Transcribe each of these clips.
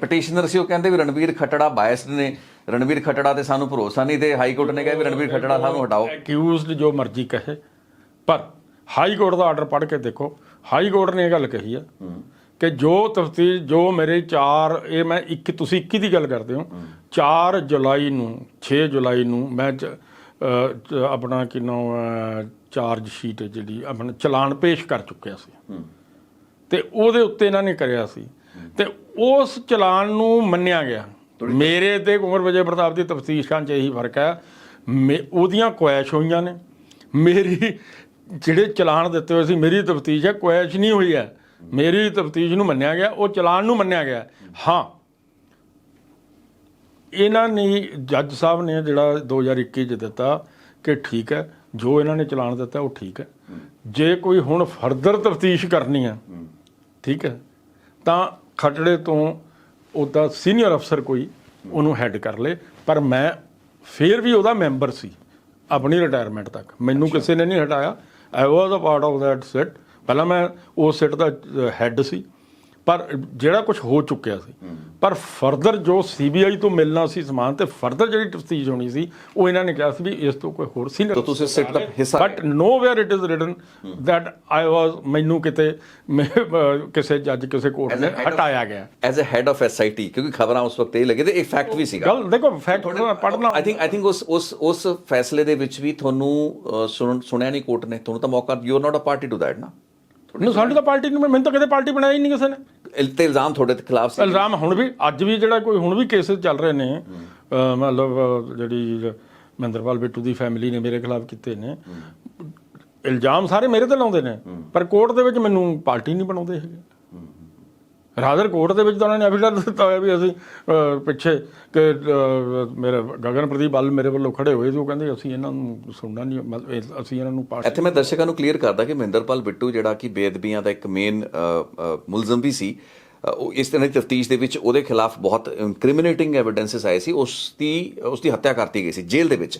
Petitioner ਸੀ ਉਹ ਕਹਿੰਦੇ ਵੀ Ranveer Khattra biased ਨੇ। ਰਣਵੀਰ ਖੱਟੜਾ ਤੇ ਸਾਨੂੰ ਭਰੋਸਾ ਨਹੀਂ ਤੇ ਹਾਈ ਕੋਰਟ ਨੇ ਕਿਹਾ ਵੀ ਰਣਵੀਰ ਖੱਟੜਾ ਸਾਨੂੰ ਹਟਾਓ। ਅਕਿਊਜ਼ਡ ਜੋ ਮਰਜ਼ੀ ਕਹੇ ਪਰ ਹਾਈ ਕੋਰਟ ਦਾ ਆਰਡਰ ਪੜ੍ਹ ਕੇ ਦੇਖੋ। ਹਾਈ ਕੋਰਟ ਨੇ ਇਹ ਗੱਲ ਕਹੀ ਆ ਕਿ ਜੋ ਤਫਤੀਸ਼ ਜੋ ਮੇਰੇ 4 ਇਹ ਮੈਂ ਇੱਕ ਤੁਸੀਂ 21 ਦੀ ਗੱਲ ਕਰਦੇ ਹੋ। 4 ਜੁਲਾਈ ਨੂੰ 6 ਜੁਲਾਈ ਨੂੰ ਮੈਂ ਆਪਣਾ ਕਿਨੋਂ ਚਾਰਜ ਸ਼ੀਟ ਜਿਹੜੀ ਆਪਣਾ ਚਲਾਨ ਪੇਸ਼ ਕਰ ਚੁੱਕਿਆ ਸੀ। ਤੇ ਉਹਦੇ ਉੱਤੇ ਇਹਨਾਂ ਨੇ ਕਰਿਆ ਸੀ। ਤੇ ਉਸ ਚਲਾਨ ਨੂੰ ਮੰਨਿਆ ਗਿਆ। ਮੇਰੇ ਤੇ ਕੁਮਰ ਵਿਜੇ ਪ੍ਰਤਾਪ ਦੀ ਤਫਤੀਸ਼ਾਂ 'ਚ ਇਹੀ ਫ਼ਰਕ ਹੈ। ਉਹਦੀਆਂ ਕੁਐਸ਼ ਹੋਈਆਂ ਨੇ। ਮੇਰੀ ਜਿਹੜੇ ਚਲਾਨ ਦਿੱਤੇ ਹੋਏ ਸੀ ਮੇਰੀ ਤਫਤੀਸ਼ ਹੈ ਕੁਐਸ਼ ਨਹੀਂ ਹੋਈ ਹੈ। ਮੇਰੀ ਤਫਤੀਸ਼ ਨੂੰ ਮੰਨਿਆ ਗਿਆ ਉਹ ਚਲਾਨ ਨੂੰ ਮੰਨਿਆ ਗਿਆ। ਹਾਂ। ਇਹਨਾਂ ਨੇ ਜੱਜ ਸਾਹਿਬ ਨੇ ਜਿਹੜਾ 2021 ਚ ਦਿੱਤਾ ਕਿ ਠੀਕ ਹੈ ਜੋ ਇਹਨਾਂ ਨੇ ਚਲਾਨ ਦਿੱਤਾ ਉਹ ਠੀਕ ਹੈ। ਜੇ ਕੋਈ ਹੁਣ ਫਰਦਰ ਤਫਤੀਸ਼ ਕਰਨੀ ਹੈ। ਠੀਕ ਹੈ ਤਾਂ ਖਟੜੇ ਤੋਂ ਉਹਦਾ ਸੀਨੀਅਰ ਅਫਸਰ ਕੋਈ ਉਹਨੂੰ ਹੈੱਡ ਕਰ ਲੇ ਪਰ ਮੈਂ ਫੇਰ ਵੀ ਉਹਦਾ ਮੈਂਬਰ ਸੀ ਆਪਣੀ ਰਿਟਾਇਰਮੈਂਟ ਤੱਕ। ਮੈਨੂੰ ਕਿਸੇ ਨੇ ਨਹੀਂ ਹਟਾਇਆ। I was a part of that set ਪਹਿਲਾਂ ਮੈਂ ਉਸ ਸਿਟ ਦਾ ਹੈੱਡ ਸੀ। ਪਰ ਜਿਹੜਾ ਕੁਝ ਹੋ ਚੁੱਕਿਆ ਸੀ ਪਰ ਫਰਦਰ ਜੋ ਸੀਬੀਆਈ ਤੋਂ ਮਿਲਣਾ ਸੀ ਸਮਾਨ ਤੇ ਫਰਦਰ ਜਿਹੜੀ ਤਫਤੀਸ਼ ਹੋਣੀ ਸੀ ਉਹ ਇਹਨਾਂ ਨੇ ਕਿਹਾ ਸੀ ਵੀ ਇਸ ਤੋਂ ਕੋਈ ਹੋਰ ਸੀ ਤਾਂ ਤੁਸੀਂ ਸਿੱਟ ਦਾ ਹਿੱਸਾ but nowhere it is written that i was ਮੈਨੂੰ ਕਿਤੇ ਮੈਂ, ਕਿਸੇ ਜੱਜ ਕਿਸੇ ਕੋਰਟ ਨੇ ਹਟਾਇਆ ਗਿਆ। As a head of SIT ਕਿਉਂਕਿ ਖਬਰਾਂ ਉਸ ਵਕਤ ਇਹ ਲੱਗੇ ਤੇ ਇਹ ਫੈਕਟ ਵੀ ਸੀਗਾ। ਗੱਲ ਦੇਖੋ ਫੈਕਟ ਪੜਨਾ ਆਈ ਥਿੰਕ ਆਈ ਥਿੰਕ ਉਸ ਉਸ ਉਸ ਫੈਸਲੇ ਦੇ ਵਿੱਚ ਵੀ ਤੁਹਾਨੂੰ ਸੁਣ- ਸੁਣਿਆ ਨਹੀਂ ਕੋਰਟ ਨੇ। ਤੁਹਾਨੂੰ ਤਾਂ ਮੌਕਾ you are not a party to that ਨਾ। ਨਹੀਂ ਸਾਡੀ ਤਾਂ ਪਾਰਟੀ ਨੂੰ ਮੈਨੂੰ ਤਾਂ ਕਦੇ ਪਾਰਟੀ ਬਣਾਈ ਹੀ ਨਹੀਂ ਕਿਸੇ ਨੇ। ਇਲ- ਤੇ ਇਲਜ਼ਾਮ ਤੁਹਾਡੇ ਦੇ ਖਿਲਾਫ ਸੀ। ਇਲਜ਼ਾਮ ਹੁਣ ਵੀ ਅੱਜ ਵੀ ਜਿਹੜਾ ਕੋਈ ਹੁਣ ਵੀ ਕੇਸਿਸ ਚੱਲ ਰਹੇ ਨੇ ਅਹ, ਮਤਲਬ ਅਹ, ਜਿਹੜੀ ਮਹਿੰਦਰਪਾਲ ਬਿੱਟੂ ਦੀ ਫੈਮਿਲੀ ਨੇ ਮੇਰੇ ਖਿਲਾਫ ਕੀਤੇ ਨੇ। ਇਲਜ਼ਾਮ ਸਾਰੇ ਮੇਰੇ ਤੇ ਲਾਉਂਦੇ ਨੇ ਪਰ ਕੋਰਟ ਦੇ ਵਿੱਚ ਮੈਨੂੰ ਪਾਰਟੀ ਨਹੀਂ ਬਣਾਉਂਦੇ ਹੈਗੇ। ਰਾਦਰ ਕੋਰਟ ਦੇ ਵਿੱਚ ਤਾਂ ਉਹਨਾਂ ਨੇ ਐਫੀਡੈਵਿਟ ਦਿੱਤਾ ਹੋਇਆ ਵੀ ਅਸੀਂ ਪਿੱਛੇ ਕਿ ਮੇਰੇ ਗਗਨਪ੍ਰਦੀਪ ਬੱਲ ਮੇਰੇ ਵੱਲੋਂ ਖੜੇ ਹੋਏ ਸੀ, ਉਹ ਕਹਿੰਦੇ ਅਸੀਂ ਇਹਨਾਂ ਨੂੰ ਸੁਣਨਾ ਨਹੀਂ ਅਸੀਂ ਇਹਨਾਂ ਨੂੰ ਪਾਰਟੀ ਇੱਥੇ ਮੈਂ ਦਰਸ਼ਕਾਂ ਨੂੰ ਕਲੀਅਰ ਕਰਦਾ ਕਿ ਮਹਿੰਦਰਪਾਲ ਬਿੱਟੂ ਜਿਹੜਾ ਕਿ ਬੇਅਦਬੀਆਂ ਦਾ ਇੱਕ ਮੇਨ ਮੁਲਜ਼ਮ ਵੀ ਸੀ ਉਹ ਇਸ ਤਰ੍ਹਾਂ ਦੀ ਤਫਤੀਸ਼ ਦੇ ਵਿੱਚ ਉਹਦੇ ਖਿਲਾਫ ਬਹੁਤ ਇਨਕ੍ਰਿਮੀਨੇਟਿੰਗ ਐਵੀਡੈਂਸਸ ਆਏ ਸੀ, ਉਸ ਦੀ ਉਸ ਦੀ ਹੱਤਿਆ ਕਰਤੀ ਗਈ ਸੀ ਜੇਲ੍ਹ ਦੇ ਵਿੱਚ।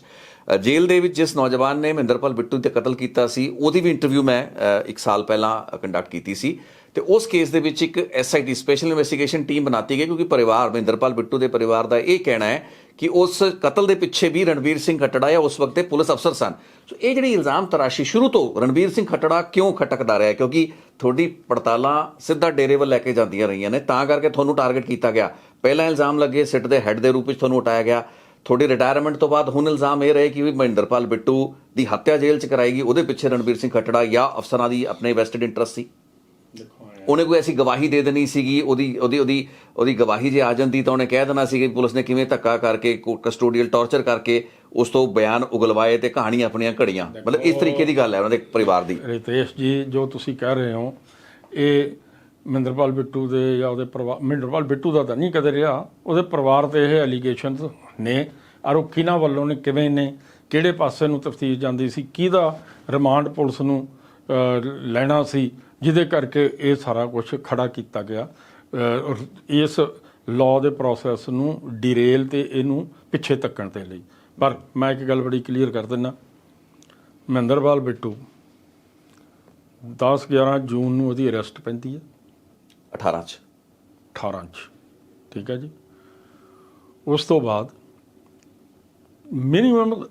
ਜੇਲ੍ਹ ਦੇ ਵਿੱਚ ਜਿਸ ਨੌਜਵਾਨ ਨੇ ਮਹਿੰਦਰਪਾਲ ਬਿੱਟੂ ਤੇ ਕਤਲ ਕੀਤਾ ਸੀ, ਉਹਦੀ ਵੀ ਇੰਟਰਵਿਊ ਮੈਂ ਇੱਕ ਸਾਲ ਪਹਿਲਾਂ ਕੰਡਕਟ ਕੀਤੀ ਸੀ। ਤੇ ਉਸ ਕੇਸ ਦੇ ਵਿੱਚ ਇੱਕ ਐਸਆਈਟੀ ਸਪੈਸ਼ਲ ਇਨਵੈਸਟੀਗੇਸ਼ਨ ਟੀਮ ਬਣਾਤੀ ਗਈ ਕਿਉਂਕਿ ਪਰਿਵਾਰ ਮਹਿੰਦਰਪਾਲ ਬਿੱਟੂ ਦੇ ਪਰਿਵਾਰ ਦਾ ਇਹ ਕਹਿਣਾ ਹੈ ਕਿ ਉਸ ਕਤਲ ਦੇ ਪਿੱਛੇ ਵੀ ਰਣਵੀਰ ਸਿੰਘ ਖੱਟੜਾ ਜਾਂ ਉਸ ਵਕਤ ਦੇ ਪੁਲਿਸ ਅਫਸਰ ਸਨ। ਸੋ ਇਹ ਜਿਹੜੀ ਇਲਜ਼ਾਮ ਤਰਾਸ਼ੀ ਸ਼ੁਰੂ ਤੋਂ ਰਣਵੀਰ ਸਿੰਘ ਖੱਟੜਾ ਕਿਉਂ ਖਟਕਦਾ ਰਿਹਾ ਕਿਉਂਕਿ ਤੁਹਾਡੀ ਪੜਤਾਲਾਂ ਸਿੱਧਾ ਡੇਰੇ ਵੱਲ ਲੈ ਕੇ ਜਾਂਦੀਆਂ ਰਹੀਆਂ ਨੇ, ਤਾਂ ਕਰਕੇ ਤੁਹਾਨੂੰ ਟਾਰਗੇਟ ਕੀਤਾ ਗਿਆ। ਪਹਿਲਾ ਇਲਜ਼ਾਮ ਲੱਗੇ, ਸਿੱਟ ਦੇ ਹੈੱਡ ਦੇ ਰੂਪ ਵਿੱਚ ਤੁਹਾਨੂੰ ਹਟਾਇਆ ਗਿਆ। ਤੁਹਾਡੀ ਰਿਟਾਇਰਮੈਂਟ ਤੋਂ ਬਾਅਦ ਹੁਣ ਇਲਜ਼ਾਮ ਇਹ ਰਹੇ ਕਿ ਵੀ ਮਹਿੰਦਰਪਾਲ ਬਿੱਟੂ ਦੀ ਹੱਤਿਆ ਜੇਲ੍ਹ 'ਚ ਕਰਾਏਗੀ ਉਹਦੇ ਪਿੱਛੇ ਰਣਵੀਰ ਸਿੰਘ ਖੱਟੜਾ ਜਾਂ ਅਫਸਰਾਂ ਦੀ ਆਪਣੇ ਵੈਸਟਡ ਇੰਟਰਸਟ ਸੀ। ਉਹਨੇ ਕੋਈ ਐਸੀ ਗਵਾਹੀ ਦੇ ਦੇਣੀ ਸੀਗੀ ਉਹਦੀ ਉਹਦੀ ਉਹਦੀ ਉਹਦੀ ਗਵਾਹੀ ਜੇ ਆ ਜਾਂਦੀ ਤਾਂ ਉਹਨੇ ਕਹਿ ਦੇਣਾ ਸੀ ਕਿ ਪੁਲਿਸ ਨੇ ਕਿਵੇਂ ਧੱਕਾ ਕਰਕੇ ਕਸਟੋਡੀਅਲ ਟਾਰਚਰ ਕਰਕੇ ਉਸ ਤੋਂ ਬਿਆਨ ਉਗਲਵਾਏ ਤੇ ਕਹਾਣੀਆਂ ਆਪਣੀਆਂ ਘੜੀਆਂ। ਮਤਲਬ ਇਸ ਤਰੀਕੇ ਦੀ ਗੱਲ ਹੈ ਉਹਨਾਂ ਦੇ ਪਰਿਵਾਰ ਦੀ। ਰਿਤੇਸ਼ ਜੀ ਜੋ ਤੁਸੀਂ ਕਹਿ ਰਹੇ ਹੋ ਇਹ ਮਹਿੰਦਰਪਾਲ ਬਿੱਟੂ ਦੇ ਜਾਂ ਉਹਦੇ ਪਰਿਵਾਰ ਮਹਿੰਦਰਪਾਲ ਬਿੱਟੂ ਦਾ ਤਾਂ ਨਹੀਂ ਕਦੇ ਰਿਹਾ ਉਹਦੇ ਪਰਿਵਾਰ ਤੇ ਇਹ ਐਲੀਗੇਸ਼ਨਸ ਨੇ। ਔਰ ਉਹ ਕਿਹਨਾਂ ਵੱਲੋਂ ਨੇ ਕਿਵੇਂ ਨੇ ਕਿਹੜੇ ਪਾਸੇ ਨੂੰ ਤਫਤੀਸ਼ ਜਾਂਦੀ ਸੀ ਕਿਹਦਾ ਰਿਮਾਂਡ ਪੁਲਿਸ ਨੂੰ ਲੈਣਾ ਸੀ ਜਿਹਦੇ ਕਰਕੇ ਇਹ ਸਾਰਾ ਕੁਝ ਖੜਾ ਕੀਤਾ ਗਿਆ। ਇਸ ਲਾਅ ਦੇ ਪ੍ਰੋਸੈਸ ਨੂੰ ਡਿਰੇਲ ਤੇ ਇਹਨੂੰ ਪਿੱਛੇ ਤੱਕਣ ਦੇ ਲਈ। ਪਰ ਮੈਂ ਇੱਕ ਗੱਲ ਬੜੀ ਕਲੀਅਰ ਕਰ ਦਿੰਦਾ ਮਹਿੰਦਰਪਾਲ ਬਿੱਟੂ 10 11 ਜੂਨ ਨੂੰ ਉਹਦੀ ਅਰੈਸਟ ਪੈਂਦੀ ਹੈ। 18 ਚ। 18 ਚ। ਠੀਕ ਹੈ ਜੀ? ਉਸ ਤੋਂ ਬਾਅਦ minimum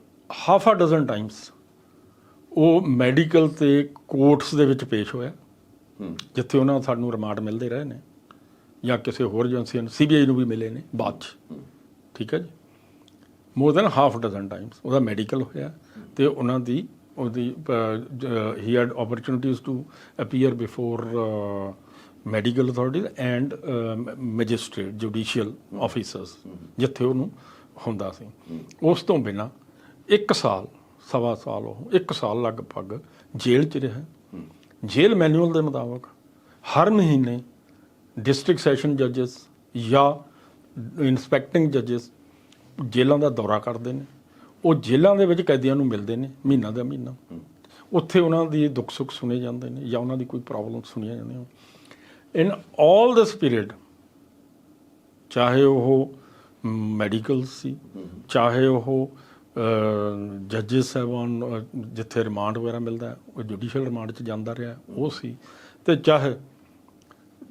half a dozen times ਉਹ ਮੈਡੀਕਲ ਤੇ ਕੋਰਟਸ ਦੇ ਵਿੱਚ ਪੇਸ਼ ਹੋਇਆ। ਜਿੱਥੇ ਉਹਨਾਂ ਸਾਨੂੰ ਰਿਮਾਂਡ ਮਿਲਦੇ ਰਹੇ ਨੇ ਜਾਂ ਕਿਸੇ ਹੋਰ ਏਜੰਸੀ ਨੂੰ, ਸੀਬੀਆਈ ਨੂੰ ਵੀ ਮਿਲੇ ਨੇ ਬਾਅਦ ਚ। ਠੀਕ ਹੈ ਜੀ? More than half dozen times ਉਹਦਾ ਮੈਡੀਕਲ ਹੋਇਆ ਤੇ ਉਹਨਾਂ ਦੀ, ਉਹਦੀ ਹੀ had opportunities to appear before medical authorities and magistrate judicial officers ਜਿੱਥੇ ਉਹਨੂੰ ਹੁੰਦਾ ਸੀ। ਉਸ ਤੋਂ ਬਿਨਾ ਇੱਕ ਸਾਲ, ਸਵਾ ਸਾਲ ਉਹ, ਇੱਕ ਸਾਲ ਲਗਭਗ ਜੇਲ੍ਹ 'ਚ ਰਿਹਾ। ਜੇਲ੍ਹ ਮੈਨੂਅਲ ਦੇ ਮੁਤਾਬਕ ਹਰ ਮਹੀਨੇ ਡਿਸਟ੍ਰਿਕਟ ਸੈਸ਼ਨ ਜੱਜਸ ਜਾਂ ਇਨਸਪੈਕਟਿੰਗ ਜੱਜਸ ਜੇਲ੍ਹਾਂ ਦਾ ਦੌਰਾ ਕਰਦੇ ਨੇ। ਉਹ ਜੇਲ੍ਹਾਂ ਦੇ ਵਿੱਚ ਕੈਦੀਆਂ ਨੂੰ ਮਿਲਦੇ ਨੇ, ਮਹੀਨਾ ਦਾ ਮਹੀਨਾ। ਉੱਥੇ ਉਹਨਾਂ ਦੀ ਦੁੱਖ ਸੁੱਖ ਸੁਣੇ ਜਾਂਦੇ ਨੇ ਜਾਂ ਉਹਨਾਂ ਦੀ ਕੋਈ ਪ੍ਰੋਬਲਮ ਸੁਣੀਆਂ ਜਾਂਦੀਆਂ ਇਨ 올 ਦਿਸ ਪੀਰੀਅਡ ਚਾਹੇ ਉਹ ਮੈਡੀਕਲ ਸੀ, ਚਾਹੇ ਉਹ ਜੱਜਸ ਸਾਹਿਬਾਨ ਜਿੱਥੇ ਰਿਮਾਂਡ ਵਗੈਰਾ ਮਿਲਦਾ ਉਹ ਜੁਡੀਸ਼ੀਅਲ ਰਿਮਾਂਡ 'ਚ ਜਾਂਦਾ ਰਿਹਾ ਉਹ ਸੀ। ਤੇ ਚਾਹੇ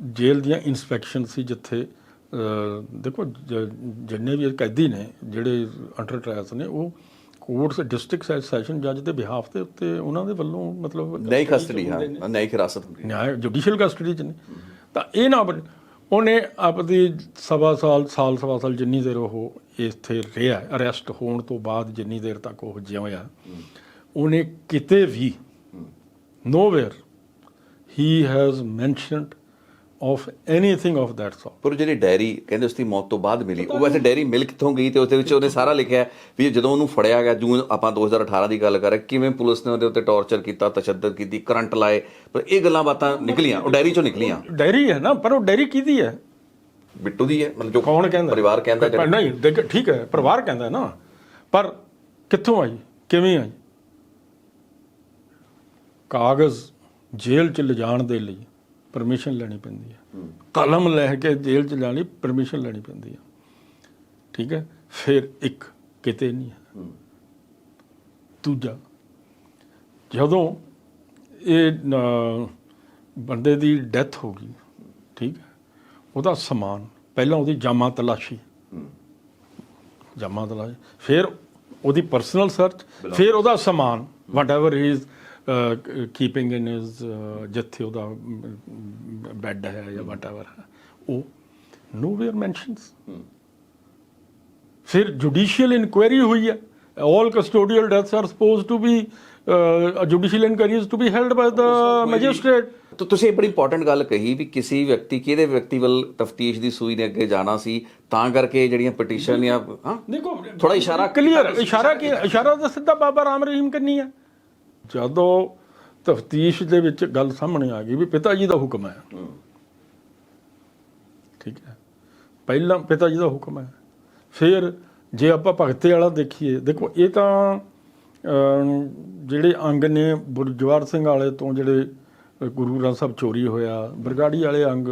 ਜੇਲ੍ਹ ਦੀਆਂ ਇਨਸਪੈਕਸ਼ਨ ਸੀ ਜਿੱਥੇ ਦੇਖੋ ਜਿੰਨੇ ਵੀ ਕੈਦੀ ਨੇ ਜਿਹੜੇ ਅੰਡਰ ਟ੍ਰਾਇਲਸ ਨੇ ਉਹ ਕੋਰਟਸ ਡਿਸਟ੍ਰਿਕਟ ਸੈਸ਼ਨ ਜੱਜ ਦੇ ਬਿਹਾਫ ਦੇ ਉੱਤੇ ਉਹਨਾਂ ਦੇ ਵੱਲੋਂ ਮਤਲਬ ਨਈ ਕਸਟਡੀ ਹਾਂ ਨਈ ਹਿਰਾਸਤ ਹੁੰਦੀ। ਹੈ। ਜੁਡੀਸ਼ੀਅਲ ਕਸਟਡੀ ਚ ਨੇ। ਤਾਂ ਇਹ ਨਾ ਉਹਨੇ ਆਪਦੀ ਸਵਾ ਸਾਲ ਸਾਲ ਸਵਾ ਸਾਲ ਜਿੰਨੀ ਦੇਰ ਉਹ ਇੱਥੇ ਰਿਹਾ ਅਰੈਸਟ ਹੋਣ ਤੋਂ ਬਾਅਦ ਜਿੰਨੀ ਦੇਰ ਤੱਕ ਉਹ ਜਿਉਇਆ ਉਹਨੇ ਕਿਤੇ ਵੀ nowhere he has mentioned of anything of that sort. ਪਰ ਉਹ ਜਿਹੜੀ ਡਾਇਰੀ ਕਹਿੰਦੇ ਉਸ ਦੀ ਮੌਤ ਤੋਂ ਬਾਅਦ ਮਿਲੀ ਉਹ ਵੈਸੇ ਡਾਇਰੀ ਮਿਲ ਕਿੱਥੋਂ ਗਈ ਤੇ ਉਸ ਦੇ ਵਿੱਚ ਉਹਨੇ ਸਾਰਾ ਲਿਖਿਆ ਵੀ ਜਦੋਂ ਉਹਨੂੰ ਫੜਿਆ ਗਿਆ ਜੂਨ ਆਪਾਂ 2018 ਦੀ ਗੱਲ ਕਰ ਰਹੇ ਕਿਵੇਂ ਪੁਲਿਸ ਨੇ ਉਹਦੇ ਉੱਤੇ ਟੌਰਚਰ ਕੀਤਾ ਤਸ਼ੱਦਦ ਕੀਤੀ ਕਰੰਟ ਲਾਏ ਪਰ ਇਹ ਗੱਲਾਂ ਬਾਤਾਂ ਨਿਕਲੀਆਂ ਉਹ ਡਾਇਰੀ ਚੋਂ ਨਿਕਲੀਆਂ। ਡਾਇਰੀ ਹੈ ਨਾ ਪਰ ਉਹ ਡਾਇਰੀ ਕਿਹਦੀ ਹੈ? ਬਿੱਟੂ ਦੀ ਹੈ ਮਤਲਬ ਜੋ ਕੌਣ ਕਹਿੰਦਾ? ਪਰਿਵਾਰ ਕਹਿੰਦਾ ਪਰ ਨਹੀਂ ਦੇਖ, ਠੀਕ ਹੈ ਪਰਿਵਾਰ ਕਹਿੰਦਾ ਨਾ ਪਰ ਕਿੱਥੋਂ ਆਈ ਕਿਵੇਂ ਆਈ? ਕਾਗਜ਼ ਜੇਲ੍ਹ ਚ ਲਿਜਾਣ ਦੇ ਲਈ। ਪਰਮਿਸ਼ਨ ਲੈਣੀ ਪੈਂਦੀ ਹੈ। ਕਲਮ ਲੈ ਕੇ ਜੇਲ੍ਹ ਚ ਜਾਣ ਲਈ ਪਰਮਿਸ਼ਨ ਲੈਣੀ ਪੈਂਦੀ ਹੈ। ਠੀਕ ਹੈ? ਫਿਰ ਇੱਕ ਕਿਤੇ ਨਹੀਂ ਹੈ। ਦੂਜਾ ਜਦੋਂ ਇਹ ਬੰਦੇ ਦੀ ਡੈਥ ਹੋ ਗਈ ਠੀਕ ਹੈ? ਉਹਦਾ ਸਮਾਨ ਪਹਿਲਾਂ ਉਹਦੀ ਜਾਮਾ ਤਲਾਸ਼ੀ। ਜਾਮਾ ਤਲਾਸ਼ੀ। ਫਿਰ ਉਹਦੀ ਪਰਸਨਲ ਸਰਚ ਫਿਰ ਉਹਦਾ ਸਮਾਨ whatever he is keeping in his ਜਿੱਥੇ ਉਹਦਾ ਬੈੱਡ ਹੈ ਜਾਂ ਵਟ ਏਵਰ ਹੈ ਉਹ ਨੋਵੇਅਰ ਮੈਂਸ਼ਨਸ ਫਿਰ ਜੁਡੀਸ਼ੀਅਲ ਇਨਕੁਆਇਰੀ ਹੋਈ ਹੈ। All custodial deaths are supposed to be uh, judicial inquiry is to be held by the magistrate ਤਾਂ ਤੁਸੀਂ ਬੜੀ ਇੰਪੋਰਟੈਂਟ ਗੱਲ ਕਹੀ ਵੀ ਕਿਸੇ ਵਿਅਕਤੀ ਕਿਹਦੇ ਵਿਅਕਤੀ ਵੱਲ ਤਫਤੀਸ਼ ਦੀ ਸੂਈ ਨੇ ਅੱਗੇ ਜਾਣਾ ਸੀ ਤਾਂ ਕਰਕੇ ਜਿਹੜੀਆਂ ਪਟੀਸ਼ਨ ਜਾਂ ਹਾਂ? ਦੇਖੋ ਥੋੜਾ ਇਸ਼ਾਰਾ ਕਲੀਅਰ ਇਸ਼ਾਰਾ ਕੀ ਇਸ਼ਾਰਾ ਤਾਂ ਸਿੱਧਾ ਬਾਬਾ ਰਾਮ ਰਹੀਮ ਕਰਨੀ ਹੈ। ਜਦੋਂ ਤਫਤੀਸ਼ ਦੇ ਵਿੱਚ ਗੱਲ ਸਾਹਮਣੇ ਆ ਗਈ ਵੀ ਪਿਤਾ ਜੀ ਦਾ ਹੁਕਮ ਹੈ। ਠੀਕ ਹੈ। ਪਹਿਲਾਂ ਪਿਤਾ ਜੀ ਦਾ ਹੁਕਮ ਹੈ। ਫਿਰ ਜੇ ਆਪਾਂ ਭਗਤੇ ਵਾਲਾ ਦੇਖੀਏ ਦੇਖੋ ਇਹ ਤਾਂ ਜਿਹੜੇ ਅੰਗ ਨੇ ਗੁਰਜਵਾਰ ਸਿੰਘ ਵਾਲੇ ਤੋਂ ਜਿਹੜੇ ਗੁਰੂ ਗ੍ਰੰਥ ਸਾਹਿਬ ਚੋਰੀ ਹੋਇਆ ਬਰਗਾੜੀ ਵਾਲੇ ਅੰਗ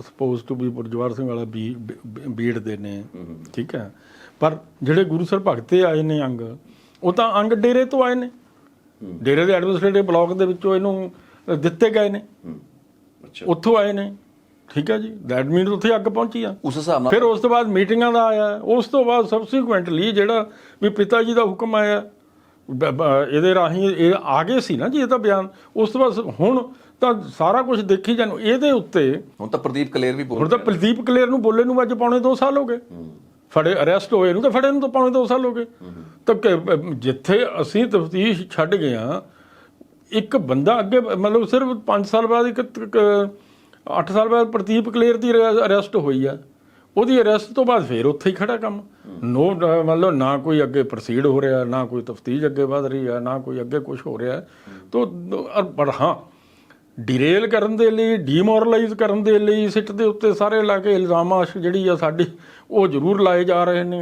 suppose to be Gurjwar Singh ਵਾਲਾ ਬੀੜ ਦੇ ਨੇ। ਠੀਕ ਹੈ। ਪਰ ਜਿਹੜੇ ਗੁਰੂ ਸਰ ਭਗਤੇ ਆਏ ਨੇ ਅੰਗ ਉਹ ਤਾਂ ਅੰਗ ਡੇਰੇ ਤੋਂ ਆਏ ਨੇ। ਡੇਰੇ ਦੇ ਐਡਮਿਨਿਸਟ੍ਰੇਟਿਵ ਬਲਾਕ ਦੇ ਵਿੱਚੋਂ ਇਹਨੂੰ ਦਿੱਤੇ ਗਏ ਨੇ। ਅੱਛਾ। ਉੱਥੋਂ ਆਏ ਨੇ। ਠੀਕ ਹੈ ਜੀ। ਦੈਟ ਮੀਨਸ ਉੱਥੇ ਅੱਗ ਪਹੁੰਚੀ ਆ। ਉਸ ਹਿਸਾਬ ਨਾਲ ਫਿਰ ਉਸ ਤੋਂ ਬਾਅਦ ਮੀਟਿੰਗਾਂ ਦਾ ਆਇਆ। ਉਸ ਤੋਂ ਬਾਅਦ ਸਬਸੀਕੁਐਂਟਲੀ ਜਿਹੜਾ ਵੀ ਪਿਤਾ ਜੀ ਦਾ ਹੁਕਮ ਆਇਆ ਇਹਦੇ ਰਾਹੀਂ ਇਹ ਆ ਗਏ ਸੀ ਨਾ ਜੀ ਇਹ ਤਾਂ ਬਿਆਨ। ਉਸ ਤੋਂ ਬਾਅਦ ਹੁਣ ਤਾਂ ਸਾਰਾ ਕੁਝ ਦੇਖੀ ਜਾਨੂੰ ਇਹਦੇ ਉੱਤੇ ਹੁਣ ਤਾਂ ਪ੍ਰਦੀਪ ਕਲੇਰ ਵੀ ਬੋਲ ਹੁਣ ਤਾਂ ਪ੍ਰਦੀਪ ਕਲੇਰ ਨੂੰ ਬੋਲੇ ਨੂੰ ਅੱਜ ਪੌਣੇ 2 ਸਾਲ ਹੋ ਗਏ। ਫੜੇ ਅਰੈਸਟ ਹੋਏ ਨੂੰ ਤਾਂ ਫੜੇ ਨੂੰ ਤਾਂ ਪੌਣੇ 2 ਸਾਲ ਹੋ ਗਏ। ਤਾਂ ਕਿ- ਜਿੱਥੇ ਅਸੀਂ ਤਫਤੀਸ਼ ਛੱਡ ਗਏ ਆ ਇੱਕ ਬੰਦਾ ਅੱਗੇ, ਮਤਲਬ ਸਿਰਫ 5 ਸਾਲ ਬਾਅਦ, ਇੱਕ 8 ਸਾਲ ਬਾਅਦ ਪ੍ਰਦੀਪ ਕਲੇਰ ਦੀ ਅਰੈਸਟ ਹੋਈ ਆ। ਉਹਦੀ ਅਰੈਸਟ ਤੋਂ ਬਾਅਦ ਫੇਰ ਉੱਥੇ ਹੀ ਖੜਾ ਕੰਮ। ਨੋ, ਮਤਲਬ ਨਾ ਕੋਈ ਅੱਗੇ ਪ੍ਰੋਸੀਡ ਹੋ ਰਿਹਾ, ਨਾ ਕੋਈ ਤਫਤੀਸ਼ ਅੱਗੇ ਵਧ ਰਹੀ ਹੈ ਨਾ ਕੋਈ ਅੱਗੇ ਕੁਝ ਹੋ ਰਿਹਾ। ਤੋ ਪਰ ਹਾਂ, ਡਿਰੇਲ ਕਰਨ ਦੇ ਲਈ, ਡੀਮੋਰਲਾਈਜ਼ ਕਰਨ ਦੇ ਲਈ, ਸਿੱਟ ਦੇ ਉੱਤੇ ਸਾਰੇ ਲਾ ਕੇ ਇਲਜ਼ਾਮਾਂ ਜਿਹੜੀ ਆ ਸਾਡੀ, ਉਹ ਜ਼ਰੂਰ ਲਾਏ ਜਾ ਰਹੇ ਨੇ।